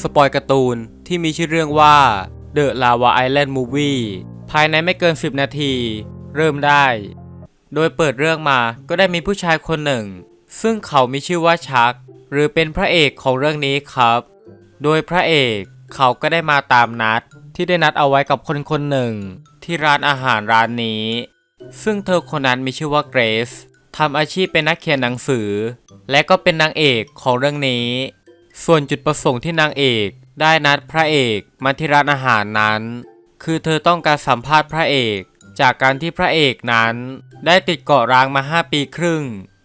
สปอยการ์ตูนที่มีชื่อเรื่องว่า The Lava Island Movie ภายในไม่เกิน 10 นาที เริ่มได้ โดยเปิดเรื่องมาก็ได้มีผู้ชายคนหนึ่ง ซึ่งเขามีชื่อว่าชัก หรือเป็นพระเอกของเรื่องนี้ครับ โดยพระเอกเขาก็ได้มาตามนัดที่ได้นัดเอาไว้กับคนคนหนึ่ง ที่ร้านอาหารร้านนี้ ซึ่งเธอคนนั้นมีชื่อว่าเกรซทำอาชีพเป็นนักเขียนหนังสือ และก็เป็นนางเอกของเรื่องนี้ ส่วนจุดประสงค์ที่นางเอกได้นัดพระเอกมาที่ร้านอาหารนั้น คือเธอต้องการสัมภาษณ์พระเอก จากการที่พระเอกนั้น ได้ติดเกาะร้างมา 5 ปีครึ่ง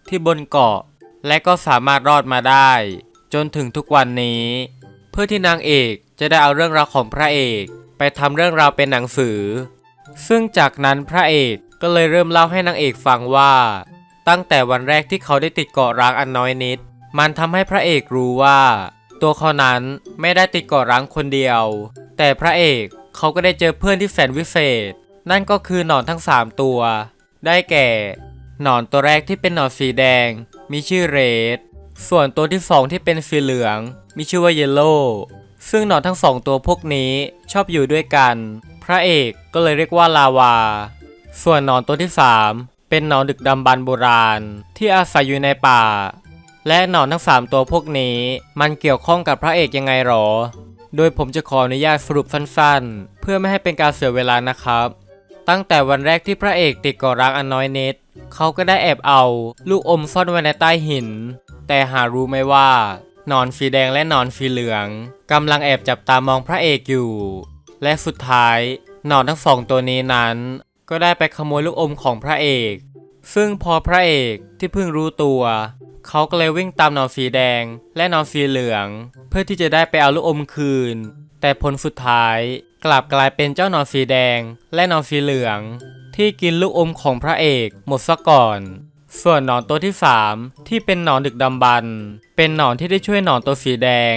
ที่บนเกาะ และก็สามารถรอดมาได้ จนถึงทุกวันนี้ เพื่อที่นางเอกจะได้เอาเรื่องราวของพระเอกไปทำเรื่องราวเป็นหนังสือ ซึ่งจากนั้นพระเอกก็เลยเริ่มเล่าให้นางเอกฟังว่า ตั้งแต่วันแรกที่เขาได้ติดเกาะร้างอันน้อยนิด มันทำให้พระเอกรู้ว่า ตัวเขานั้นไม่ได้ติดเกาะร้างคนเดียว แต่พระเอกเขาก็ได้เจอเพื่อนที่แสนวิเศษ นั่นก็คือหนอนทั้ง 3 ตัว ได้แก่ หนอนตัวแรกที่เป็นหนอนสีแดง มีชื่อเรด ส่วนตัวที่สองที่เป็นสีเหลือง มีชื่อว่าเยลโล่ซึ่งหนอนทั้งสองตัวพวกนี้ชอบอยู่ด้วยกัน พระเอกก็เลยเรียกว่าลาวา ส่วนหนอนตัวที่ 3 เป็นหนอนดึกดำบรรพ์โบราณ ที่อาศัยอยู่ในป่า และหนอนทั้ง 3 ตัวพวกนี้ มันเกี่ยวข้องกับพระเอกยังไงหรอ โดยผมจะขออนุญาตสรุปสั้นๆ เพื่อไม่ให้เป็นการเสียเวลานะครับ ตั้งแต่วันแรกที่พระเอกติดกาะร้างอันน้อยนิดเขาก็ได้แอบเอา ลูกอมซ่อนไว้ในใต้หิน แต่หารู้ไหมว่าหนอนสีแดงและหนอนสีเหลืองกำลังแอบจับตามองพระเอกอยู่ และสุดท้ายหนอนทั้งสองตัวนี้นั้น ก็ได้ไปขโมยลูกอมของพระเอก ซึ่งพอพระเอกที่เพิ่งรู้ตัว เขาก็เลยวิ่งตามหนอนสีแดง และหนอนสีเหลือง เพื่อที่จะได้ไปเอาลูกอมคืน แต่ผลสุดท้ายกลับกลายเป็นเจ้าหนอนสีแดง และหนอนสีเหลือง ที่กินลูกอมของพระเอกหมดซะก่อน ส่วนหนอนตัวที่ 3 ที่เป็นหนอนดึกดำบรรเป็นหนอนที่ได้ช่วยหนอนตัวสีแดง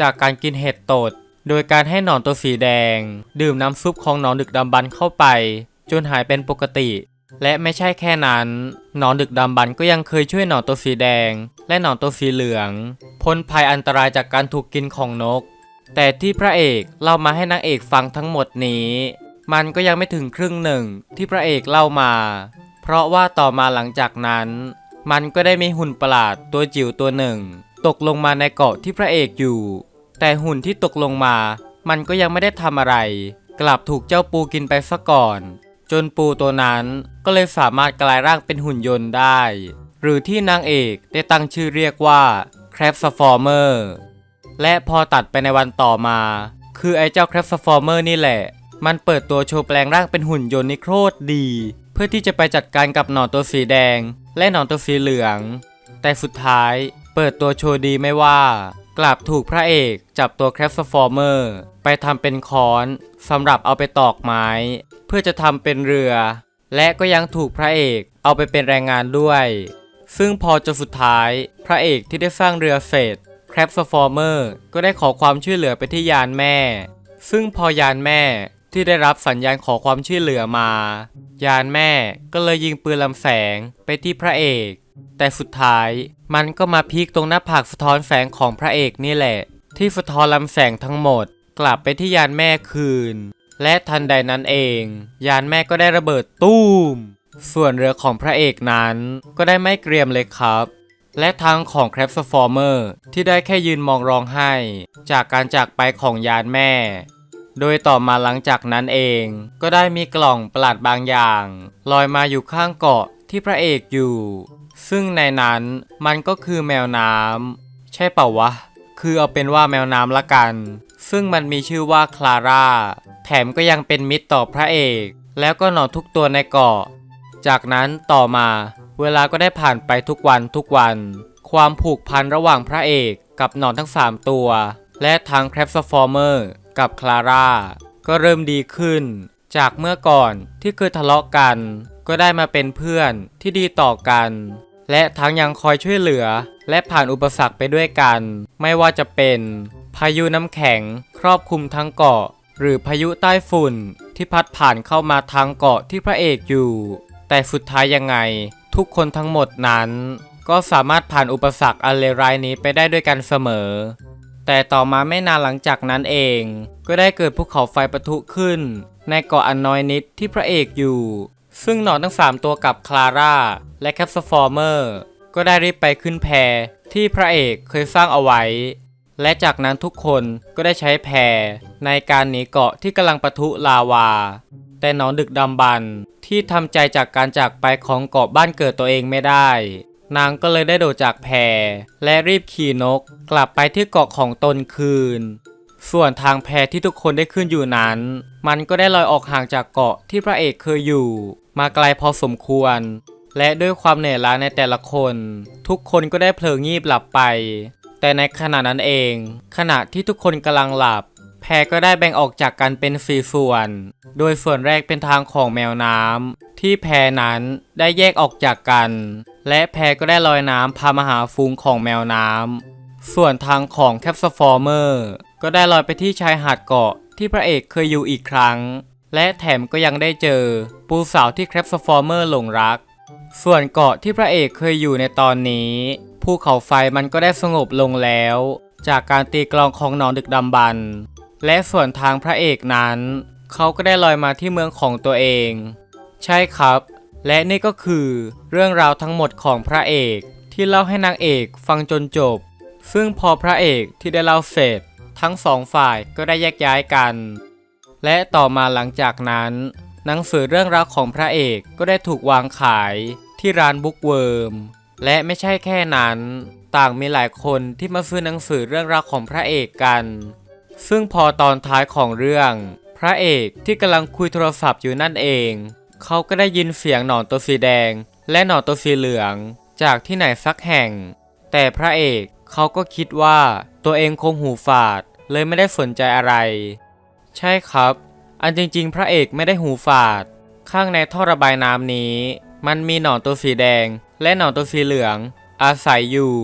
จากการกินเห็ดตด โดยการให้หนอนตัวสีแดง ดื่มน้ำซุปของหนอนดึกดำบรรเข้าไป จนหายเป็นปกติ และไม่ใช่แค่นั้น หนอนดึกดำบรรพ์ก็ยังเคยช่วยหนอนตัวสีแดง และหนอนตัวสีเหลือง พ้นภัยอันตรายจากการถูกกินของนก แต่ที่พระเอกเล่ามาให้นางเอกฟังทั้งหมดนี้ มันก็ยังไม่ถึงครึ่งหนึ่งที่พระเอกเล่ามา เพราะว่าต่อมาหลังจากนั้น มันก็ได้มีหุ่นประหลาดตัวจิ๋วตัวหนึ่ง ตกลงมาในเกาะที่พระเอกอยู่ แต่หุ่นที่ตกลงมา มันก็ยังไม่ได้ทำอะไร กลับถูกเจ้าปูกินไปซะก่อน จนปูตัวนั้นก็เลยสามารถกลายร่างเป็นหุ่นยนต์ได้ หรือที่นางเอกได้ตั้งชื่อเรียกว่า Crab Transformer และพอตัดไปในวันต่อมา คือไอ้เจ้า Crab Transformer นี่แหละ มันเปิดตัวโชว์แปลงร่างเป็นหุ่นยนต์นี่โคตรดี เพื่อที่จะไปจัดการกับหนอนตัวสีแดง และหนอนตัวสีเหลือง แต่สุดท้ายเปิดตัวโชว์ดีไม่ว่า กลับถูกพระเอกจับตัว Crab Transformer ไปทำเป็นค้อนสำหรับเอาไปตอกไม้ เพื่อจะทำเป็นเรือ และก็ยังถูกพระเอกเอาไปเป็นแรงงานด้วย ซึ่งพอจนสุดท้ายพระเอกที่ได้สร้างเรือเสร็จแคปสฟอร์เมอร์ก็ได้ขอความช่วยเหลือไปที่ยานแม่ ซึ่งพอยานแม่ที่ได้รับสัญญาณขอความช่วยเหลือมา ยานแม่ก็เลยยิงปืนลำแสงไปที่พระเอก แต่สุดท้ายมันก็มาพีคตรงหน้าผากสะท้อนแสงของพระเอกนี่แหละ ที่สะท้อนลำแสงทั้งหมด กลับไปที่ยานแม่คืน และทันใดนั้นเอง ยานแม่ก็ได้ระเบิดตู้ม ส่วนเรือของพระเอกนั้นก็ได้ไม่เกรียมเลยครับ และทางของ c r a b s f o r m e r ที่ได้แค่ยืนมองร้องไห้ จากการจากไปของยานแม่ โดยต่อมาหลังจากนั้นเอง ก็ได้มีกล่องประหลาดบางอย่าง ลอยมาอยู่ข้างเกาะที่พระเอกอยู่ ซึ่งในนั้นมันก็คือแมวน้ำใช่เปล่าวะ คือเอาเป็นว่าแมวน้ำละกัน ซึ่งมันมีชื่อว่าคลาร่า แถมก็ยังเป็นมิตรต่อพระเอก แล้วก็หนอนทุกตัวในเกาะ จากนั้นต่อมา เวลาก็ได้ผ่านไปทุกวันทุกวัน ความผูกพันระหว่างพระเอกกับหนอนทั้ง 3 ตัว และทางแครปสฟอร์เมอร์กับคลาร่าก็เริ่มดีขึ้น จากเมื่อก่อนที่เคยทะเลาะกัน ก็ได้มาเป็นเพื่อนที่ดีต่อกัน และทั้งยังคอยช่วยเหลือ และผ่านอุปสรรคไปด้วยกัน ไม่ว่าจะเป็น พายุน้ำแข็ง ครอบคลุมทั้งเกาะ หรือพายุใต้ฝุ่นที่พัดผ่านเข้ามาทางเกาะที่พระเอกอยู่ แต่สุดท้ายยังไง ทุกคนทั้งหมดนั้น ก็สามารถผ่านอุปสรรคอันเลวร้ายนี้ไปได้ด้วยกันเสมอ แต่ต่อมาไม่นานหลังจากนั้นเอง ก็ได้เกิดภูเขาไฟปะทุขึ้น ในเกาะอันน้อยนิดที่พระเอกอยู่ ซึ่งหนอนทั้ง 3 ตัวกับคลาร่าและแคปซฟอร์เมอร์ก็ได้รีบไปขึ้นแพที่พระเอกเคยสร้างเอาไว้ และจากนั้นทุกคนก็ได้ใช้แพในการหนีเกาะที่กำลังปะทุลาวา แต่หนอนดึกดำบรรที่ทำใจจากการจากไปของเกาะบ้านเกิดตัวเองไม่ได้ นางก็เลยได้โดดจากแพและรีบขี่นก กลับไปที่เกาะของตนคืน ส่วนทางแพที่ทุกคนได้ขึ้นอยู่นั้น มันก็ได้ลอยออกห่างจากเกาะที่พระเอกเคยอยู่ มาไกลพอสมควร และด้วยความเหนื่อยล้าในแต่ละคน ทุกคนก็ได้เพลิงงีบหลับไป แต่ในขณะนั้นเอง ขณะที่ทุกคนกำลังหลับ แพก็ได้แบ่งออกจากกันเป็นสี่ส่วน โดยส่วนแรกเป็นทางของแมวน้ำที่แพนั้นได้แยกออกจากกัน และแพก็ได้ลอยน้ำพามาหาฟูงของแมวน้ำส่วนทางของแคปซฟอร์เมอร์ ก็ได้ลอยไปที่ชายหาดเกาะที่พระเอกเคยอยู่อีกครั้ง และแถมก็ยังได้เจอปูสาวที่แคปซฟอร์เมอร์หลงรัก ส่วนเกาะที่พระเอกเคยอยู่ในตอนนี้ภูเขาไฟมันก็ได้สงบลงแล้ว จากการตีกลองของหนอนดึกดำบรรพ์และส่วนทางพระเอกนั้น เขาก็ได้ลอยมาที่เมืองของตัวเอง ใช่ครับ และนี่ก็คือเรื่องราวทั้งหมดของพระเอกที่เล่าให้นางเอกฟังจนจบ ซึ่งพอพระเอกที่ได้เล่าเสร็จ ทั้งสองฝ่ายก็ได้แยกย้ายกัน และต่อมาหลังจากนั้น หนังสือเรื่องราวของพระเอกก็ได้ถูกวางขายที่ร้านบุ๊กเวิร์มและไม่ใช่แค่นั้น ต่างมีหลายคนที่มาซื้อหนังสือเรื่องราวของพระเอกกัน ซึ่งพอตอนท้ายของเรื่อง พระเอกที่กำลังคุยโทรศัพท์อยู่นั่นเอง เขาก็ได้ยินเสียงหนอนตัวสีแดง และหนอนตัวสีเหลือง จากที่ไหนสักแห่ง แต่พระเอกเขาก็คิดว่าตัวเองคงหูฝาด เลยไม่ได้สนใจอะไร ใช่ครับ อันจริงๆ พระเอกไม่ได้หูฝาด ข้างในท่อระบายน้ำนี้ มันมีหนอนตัวสีแดง และหนอนตัวสีเหลือง อาศัยอยู่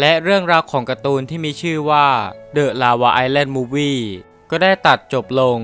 และเรื่องราวของการ์ตูนที่มีชื่อว่า The Lava Island Movie ก็ได้ตัดจบลง